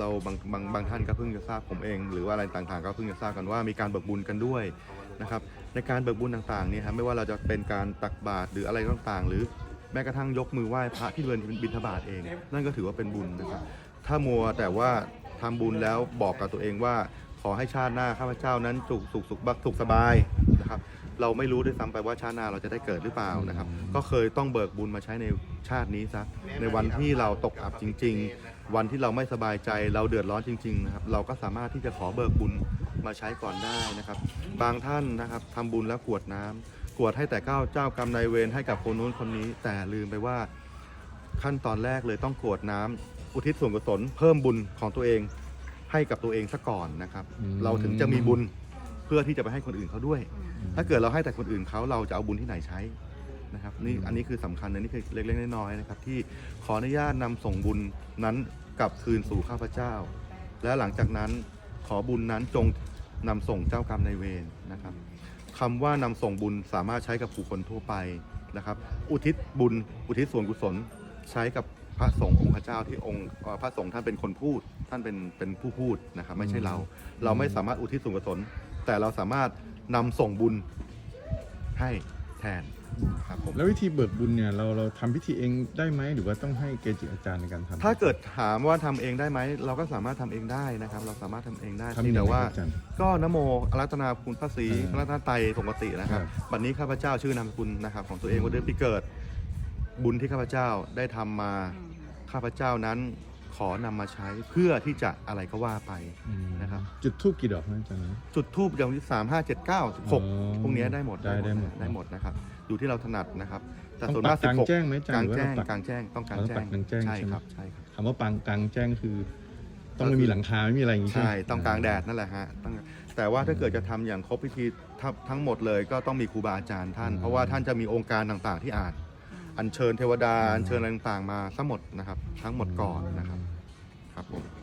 เราบางบางบางท่านก็เพิ่งจะทราบผมเอง หรือว่าอะไรต่างๆ ก็เพิ่งจะทราบกันว่ามีการเบิกบุญกันด้วยนะครับในการเบิกบุญต่างๆเนี่ยครับไม่ว่าเราจะเป็นการตักบาตรหรืออะไรต่างๆ หรือแม้กระทั่งยกมือไหว้พระที่เดินบิณฑบาตเอง นั่นก็ถือว่าเป็นบุญนะครับถ้ามัวแต่ว่าทำบุญแล้วบอกกับตัวเองว่าขอให้ชาติหน้าข้าพเจ้านั้นสุขสุขสุขบักสุขสบายนะครับ เราไม่รู้ด้วยซ้ำไปว่าชาติหน้าเราจะได้เกิดหรือเปล่านะครับ ก็เคยต้องเบิกบุญมาใช้ในชาตินี้ซะในวันที่เราตกอับจริง ๆ วันที่เราไม่สบายใจเราเดือดร้อนจริงๆนะครับเราก็สามารถที่จะขอเบิกบุญมาใช้ก่อนได้นะครับ บางท่านนะครับทำบุญแล้วกรวดน้ำกรวดให้แต่เก้าเจ้ากรรมนายเวรให้กับคนนู้นคนนี้ แต่ลืมไปว่าขั้นตอนแรกเลยต้องกรวดน้ำอุทิศส่วนกุศลเพิ่มบุญของตัวเองให้กับตัวเองซะก่อนนะครับอืมเราถึงจะมีบุญ เพื่อที่จะไปให้คนอื่นเขาด้วย ถ้าเกิดเราให้แต่คนอื่นเขาเราจะเอาบุญที่ไหนใช้นะครับนี่อันนี้คือสำคัญนะนี่คือเล็กๆน้อยๆนะครับที่ขออนุญาตนำส่งบุญนั้นกลับคืนสู่ข้าพเจ้า และหลังจากนั้นขอบุญนั้นจงนำส่งเจ้ากรรมนายเวรนะครับคำว่านำส่งบุญสามารถใช้กับผู้คนทั่วไปนะครับ อุทิศบุญอุทิศส่วนกุศลใช้กับพระสงฆ์องค์พระเจ้าที่องค์เอ่อพระสงฆ์ท่านเป็นคนพูดท่านเป็นเป็นผู้พูดนะครับไม่ใช่เรา เราไม่สามารถอุทิศส่วนกุศล แต่เราสามารถนำส่งบุญให้แทนครับผมแล้ววิธีเบิกบุญเนี่ยเราเราทำพิธีเองได้ไหมหรือว่าต้องให้เกจิอาจารย์ในการทำ ถ้าเกิดถามว่าทำเองได้ไหม เราก็สามารถทำเองได้นะครับ เราสามารถทำเองได้ทำเพียงแต่ว่ายังไงครับอาจารย์ก็นโมอารัตนาคุณพระศรีอ่าพระรัตนตรัยปกตินะครับ ครับ บัดนี้ข้าพเจ้าชื่อนามสกุลนะครับ ของตัวเองว่าเดือนปีเกิด บุญที่ข้าพเจ้าได้ทำมา ข้าพเจ้านั้น ขอนำมาใช้เพื่อที่จะอะไรก็ว่าไป อืมนะครับ จุดทูบกี่ดอกนะอาจารย์จุดทูบอย่างที่สามห้าเจ็ดเก้าสิบหกอ๋อพวกเนี้ยได้หมดได้ได้หมด ได้หมดนะครับ อยู่ที่เราถนัดนะครับ แต่ต้องส่วนปัมากกกลาง16แจ้งไหมอาจารย์กลางหรือว่าแจ้งเราปักกลางแจ้งต้องกลางเราแจ้ปังกกลางแจ้งใช่ใช่ไหม ครับใช่ครับ คำว่าปังกลางแจ้งคือ ต้องไม่มีหลังคาไม่มีอะไรอย่างงี้ใช่ ไหมต้องกลางแดดนั่นแหละฮะต้องแต่ว่าถ้าเกิดจะทำอย่างครบพิธีทั้งทั้งหมดเลยก็ต้องมีครูบาอาจารย์ท่าน เพราะว่าท่านจะมีองค์การต่างๆที่อาจ อัญเชิญเทวดาอัญเชิญอะไรต่างๆมาทั้งหมดนะครับ ทั้งหมดก่อนนะครับครับผม